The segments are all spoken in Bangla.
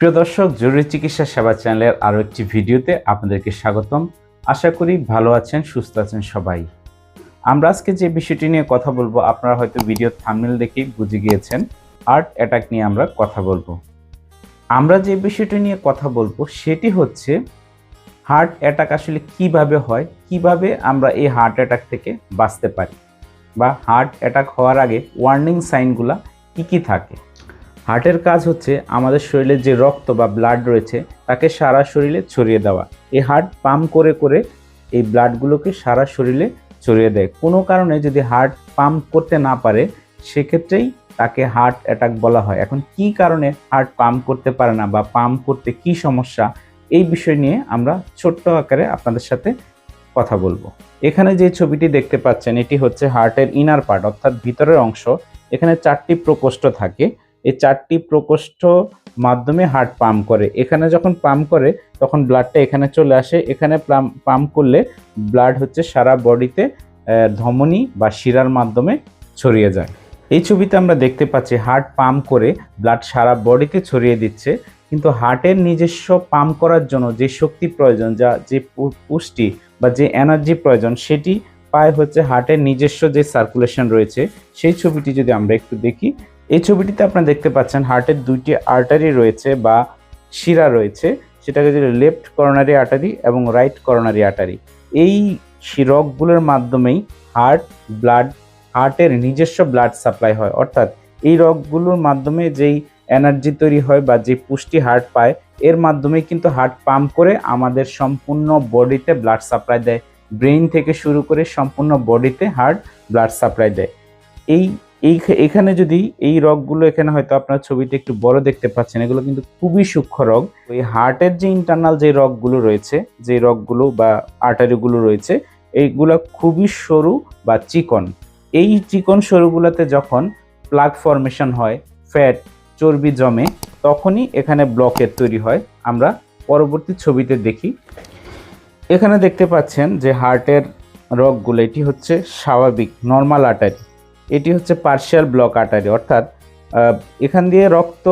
প্রিয় দর্শক, জরুরি চিকিৎসা সেবা চ্যানেলের আরও একটি ভিডিওতে আপনাদেরকে স্বাগতম। আশা করি ভালো আছেন, সুস্থ আছেন সবাই। আমরা আজকে যে বিষয়টি নিয়ে কথা বলব, আপনারা হয়তো ভিডিও থামনেল দেখেই বুঝে গিয়েছেন। হার্ট অ্যাটাক নিয়ে আমরা কথা বলব। আমরা যে বিষয়টি নিয়ে কথা বলব, সেটি হচ্ছে হার্ট অ্যাটাক আসলে কীভাবে হয়, কীভাবে আমরা এই হার্ট অ্যাটাক থেকে বাঁচতে পারি? বা হার্ট অ্যাটাক হওয়ার আগে ওয়ার্নিং সাইনগুলা কি কি থাকে? হার্টের কাজ হচ্ছে আমাদের শরীরে যে রক্ত বা ব্লাড রয়েছে, তাকে সারা শরীরে ছড়িয়ে দেওয়া। এই হার্ট পাম্প করে করে এই ব্লাডগুলোকে সারা শরীরে ছড়িয়ে দেয়। কোনো কারণে যদি হার্ট পাম্প করতে না পারে, সেক্ষেত্রেই তাকে হার্ট অ্যাটাক বলা হয়। এখন কি কারণে হার্ট পাম্প করতে পারে না বা পাম্প করতে কি সমস্যা, এই বিষয় নিয়ে আমরা ছোট্ট আকারে আপনাদের সাথে কথা বলব। এখানে যে ছবিটি দেখতে পাচ্ছেন, এটি হচ্ছে হার্টের ইনার পার্ট অর্থাৎ ভিতরের অংশ। এখানে চারটি প্রকোষ্ঠ থাকে। এই চারটি প্রকোষ্ঠ মাধ্যমে হার্ট পাম্প করে। এখানে যখন পাম্প করে, তখন ব্লাডটা এখানে চলে আসে। এখানে পাম্প করলে ব্লাড হচ্ছে সারা বডিতে ধমনী বা শিরার মাধ্যমে ছড়িয়ে যায়। এই ছবিতে আমরা দেখতে পাচ্ছি হার্ট পাম্প করে ব্লাড সারা বডিতে ছড়িয়ে দিচ্ছে। কিন্তু হার্টের নিজস্ব পাম্প করার জন্য যে শক্তি প্রয়োজন, যা, যে পুষ্টি বা যে এনার্জি প্রয়োজন, সেটি পায় হচ্ছে হার্টের নিজস্ব যে সার্কুলেশন রয়েছে। সেই ছবিটি যদি আমরা একটু দেখি এই ছবিটিতে আপনারা দেখতে পাচ্ছেন হার্টের দুইটি আর্টারি রয়েছে বা শিরা রয়েছে, সেটাকে যদি লেফট করোনারি আর্টারি এবং রাইট করোনারি আর্টারি এই শিরকগুলোর মাধ্যমেই হার্ট ব্লাড হার্টের নিজস্ব ব্লাড সাপ্লাই হয়। অর্থাৎ এই রগগুলোর মাধ্যমে যেই এনার্জি তৈরি হয় বা যে পুষ্টি হার্ট পায়, এর মাধ্যমে কিন্তু হার্ট পাম্প করে আমাদের সম্পূর্ণ বডিতে ব্লাড সাপ্লাই দেয়। ব্রেইন থেকে শুরু করে সম্পূর্ণ বডিতে হার্ট ব্লাড সাপ্লাই দেয়। এই এই এখানে যদি এই রগগুলো এখানে হয়তো আপনার ছবিতে একটু বড় দেখতে পাচ্ছেন, এগুলো কিন্তু খুবই সূক্ষ্ম রগ। ওই হার্টের যে ইন্টারনাল যে রগগুলো রয়েছে, যে রগগুলো বা আর্টারিগুলো রয়েছে, এইগুলো খুবই সরু বা চিকন। এই চিকন সরুগুলোতে যখন প্লাগ ফরমেশন হয় ফ্যাট চর্বি জমে, তখনই এখানে ব্লকের তৈরি হয়। আমরা পরবর্তী ছবিতে দেখি। এখানে দেখতে পাচ্ছেন যে হার্টের রগগুলো, এটি হচ্ছে স্বাভাবিক নর্মাল আর্টারি এটি হচ্ছে পার্শিয়াল ব্লক আর্টারি অর্থাৎ এখান দিয়ে রক্ত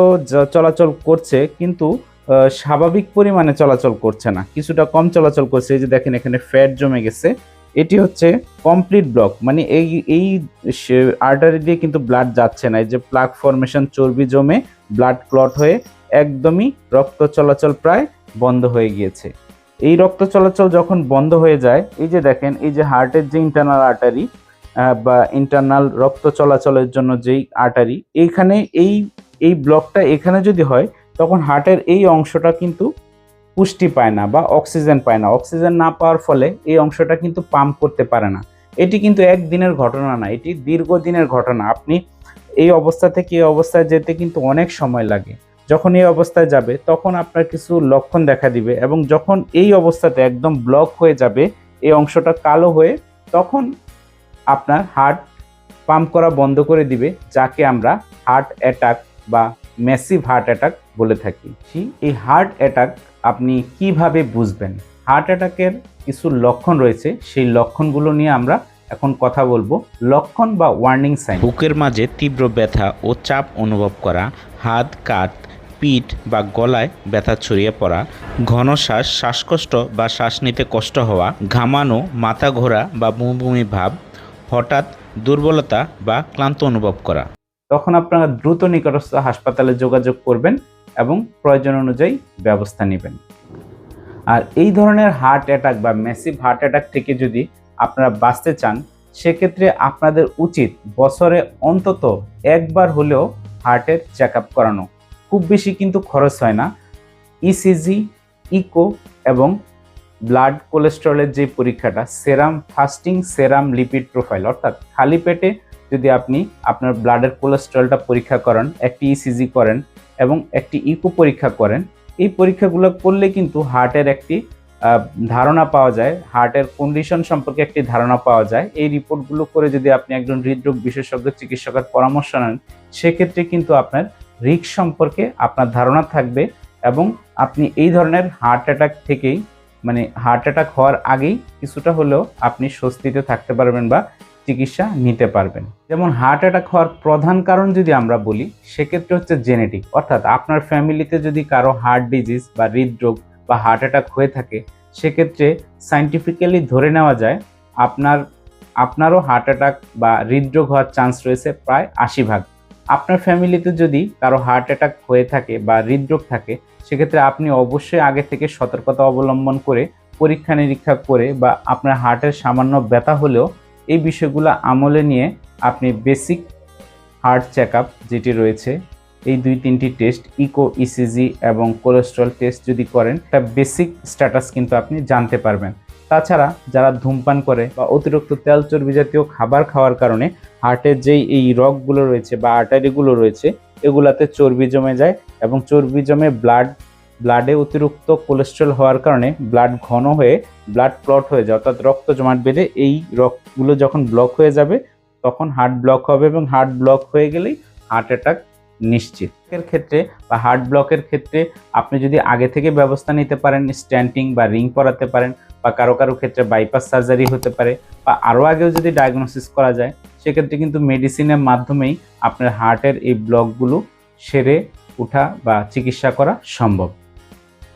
চলাচল করছে, কিন্তু স্বাভাবিক পরিমাণে চলাচল করছে না, কিছুটা কম চলাচল করছে, এই যে দেখেন এখানে ফ্যাট জমে গেছে, এটি হচ্ছে কমপ্লিট ব্লক মানে এই এই আর্টারি দিয়ে কিন্তু ব্লাড যাচ্ছে না, এই যে প্লাক ফরমেশন চর্বি জমে ব্লাড ক্লট হয়ে একদমই রক্ত চলাচল প্রায় বন্ধ হয়ে গিয়েছে। এই রক্ত চলাচল যখন বন্ধ হয়ে যায়, এই যে দেখেন, এই যে হার্টের যে ইন্টারনাল আর্টারি বা ইন্টারনাল রক্ত চলাচলের জন্য যেই আর্টারি এইখানে এই এই ব্লকটা এখানে যদি হয়, তখন হার্টের এই অংশটা কিন্তু পুষ্টি পায় না বা অক্সিজেন পায় না। অক্সিজেন না পাওয়ার ফলে এই অংশটা কিন্তু পাম্প করতে পারে না। এটি কিন্তু একদিনের ঘটনা না, এটি দীর্ঘদিনের ঘটনা। আপনি এই অবস্থা থেকে এই অবস্থায় যেতে কিন্তু অনেক সময় লাগে। যখন এই অবস্থায় যাবে, তখন আপনার কিছু লক্ষণ দেখা দিবে এবং যখন এই অবস্থাতে একদম ব্লক হয়ে যাবে, এই অংশটা কালো হয়ে, তখন আপনার হার্ট পাম্প করা বন্ধ করে দিবে, যাকে আমরা হার্ট অ্যাটাক বা ম্যাসিভ হার্ট অ্যাটাক বলে থাকি। এই হার্ট অ্যাটাক আপনি কীভাবে বুঝবেন? হার্ট অ্যাটাকের কিছু লক্ষণ রয়েছে, সেই লক্ষণগুলো নিয়ে আমরা এখন কথা বলব। লক্ষণ বা ওয়ার্নিং সাইন বুকের মাঝে তীব্র ব্যথা ও চাপ অনুভব করা, হাত, কাত, পিঠ বা গলায় ব্যথা ছড়িয়ে পড়া, ঘন শ্বাস, শ্বাসকষ্ট বা শ্বাস নিতে কষ্ট হওয়া, ঘামানো, মাথা ঘোরা বা বমি ভাব হঠাৎ দুর্বলতা বা ক্লান্ত অনুভব করা। তখন আপনারা দ্রুত নিকটস্থ হাসপাতালে যোগাযোগ করবেন এবং প্রয়োজন অনুযায়ী ব্যবস্থা নেবেন। আর এই ধরনের হার্ট অ্যাটাক বা ম্যাসিভ হার্ট অ্যাটাক থেকে যদি আপনারা বাঁচতে চান, সেক্ষেত্রে আপনাদের উচিত বছরে অন্তত একবার হলেও হার্টের চেক আপ করানো। খুব বেশি কিন্তু খরচ হয় না। ইসিজি ইকো এবং ব্লাড কোলেস্ট্রলের যে পরীক্ষাটা serum fasting serum lipid profile অর্থাৎ খালি পেটে যদি আপনি আপনার ব্লাডের কোলেস্ট্রলটা পরীক্ষা করেন, একটি ইসিজি করেন এবং একটি ইকো পরীক্ষা করেন, এই পরীক্ষাগুলো করলে কিন্তু হার্টের একটি ধারণা পাওয়া যায় হার্টের কন্ডিশন সম্পর্কে একটি ধারণা পাওয়া যায়। এই রিপোর্টগুলো করে যদি আপনি একজন হৃদরোগ বিশেষজ্ঞ চিকিৎসকের পরামর্শ নেন, সেক্ষেত্রে কিন্তু আপনার রিক্স সম্পর্কে আপনার ধারণা থাকবে এবং আপনি এই ধরনের হার্ট অ্যাটাক থেকেই মানে হার্ট অ্যাটাক হওয়ার আগেই কিছুটা হলেও আপনি স্বস্তিতে থাকতে পারবেন বা চিকিৎসা নিতে পারবেন। যেমন হার্ট অ্যাটাক হওয়ার প্রধান কারণ যদি আমরা বলি, সেক্ষেত্রে হচ্ছে জেনেটিক অর্থাৎ আপনার ফ্যামিলিতে যদি কারও হার্ট ডিজিজ বা হৃদরোগ বা হার্ট অ্যাটাক হয়ে থাকে, সেক্ষেত্রে সাইন্টিফিক্যালি ধরে নেওয়া যায়, আপনার, আপনারও হার্ট অ্যাটাক বা হৃদরোগ হওয়ার চান্স রয়েছে প্রায় আশি ভাগ। আপনার ফ্যামিলিতে যদি কারও হার্ট অ্যাটাক হয়ে থাকে বা হৃদরোগ থাকে, সেক্ষেত্রে আপনি অবশ্যই আগে থেকে সতর্কতা অবলম্বন করে, পরীক্ষা নিরীক্ষা করে বা আপনার হার্টের সামান্য ব্যথা হলেও এই বিষয়গুলো আমলে নিয়ে আপনি বেসিক হার্ট চেক যেটি রয়েছে, এই দুই তিনটি টেস্ট ইকো ইসিজি এবং কোলেস্ট্রল টেস্ট যদি করেন একটা বেসিক স্ট্যাটাস কিন্তু আপনি জানতে পারবেন। তাছাড়া যারা ধূমপান করে বা অতিরিক্ত তেল চর্বি জাতীয় খাবার খাওয়ার কারণে হার্টের যেই এই রগগুলো রয়েছে বা আর্টারিগুলো রয়েছে, এগুলাতে চর্বি জমে যায় এবং চর্বি জমে ব্লাড ব্লাডে অতিরিক্ত কোলেস্ট্রল হওয়ার কারণে ব্লাড ঘন হয়ে ব্লাড ক্লট হয়ে যায়, অর্থাৎ রক্ত জমাট বেঁধে এই রক্তগুলো যখন ব্লক হয়ে যাবে, তখন হার্ট ব্লক হবে এবং হার্ট ব্লক হয়ে গেলেই হার্ট অ্যাটাক নিশ্চিত। এর ক্ষেত্রে বা হার্ট ব্লকের ক্ষেত্রে আপনি যদি আগে থেকে ব্যবস্থা নিতে পারেন স্ট্যান্টিং বা রিং পরাতে পারেন বা কারও কারও ক্ষেত্রে বাইপাস সার্জারি হতে পারে বা আরও আগেও যদি ডায়াগনোসিস করা যায়, সেক্ষেত্রে কিন্তু মেডিসিনের মাধ্যমেই আপনার হার্টের এই ব্লকগুলো সেরে ওঠা বা চিকিৎসা করা সম্ভব।